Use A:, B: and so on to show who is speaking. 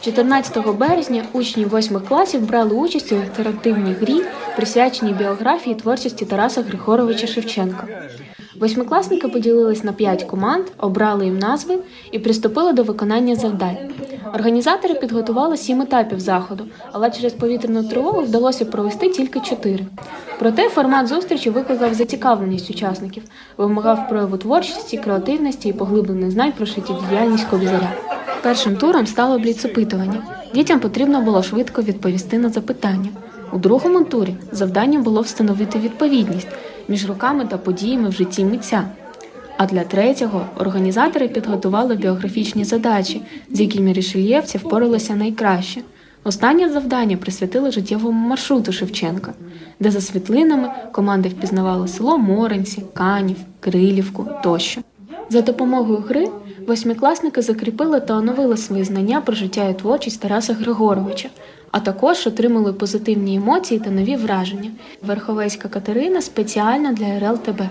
A: 14 березня учні восьмих класів брали участь у інтерактивній грі, присвяченій біографії творчості Тараса Григоровича Шевченка. Восьмикласники поділились на п'ять команд, обрали їм назви і приступили до виконання завдань. Організатори підготували сім етапів заходу, але через повітряну тривогу вдалося провести тільки чотири. Проте формат зустрічі викликав зацікавленість учасників, вимагав прояву творчості, креативності і поглиблених знань про життєдіяльність Кобзаря. Першим туром стало бліцопитування. Дітям потрібно було швидко відповісти на запитання. У другому турі завданням було встановити відповідність між роками та подіями в житті митця. А для третього організатори підготували біографічні задачі, з якими рішельєвці впоралися найкраще. Останнє завдання присвятили життєвому маршруту Шевченка, де за світлинами команди впізнавали село Моренці, Канів, Крилівку тощо. За допомогою гри восьмикласники закріпили та оновили свої знання про життя і творчість Тараса Григоровича, а також отримали позитивні емоції та нові враження. Верховецька Катерина спеціально для РЛТБ.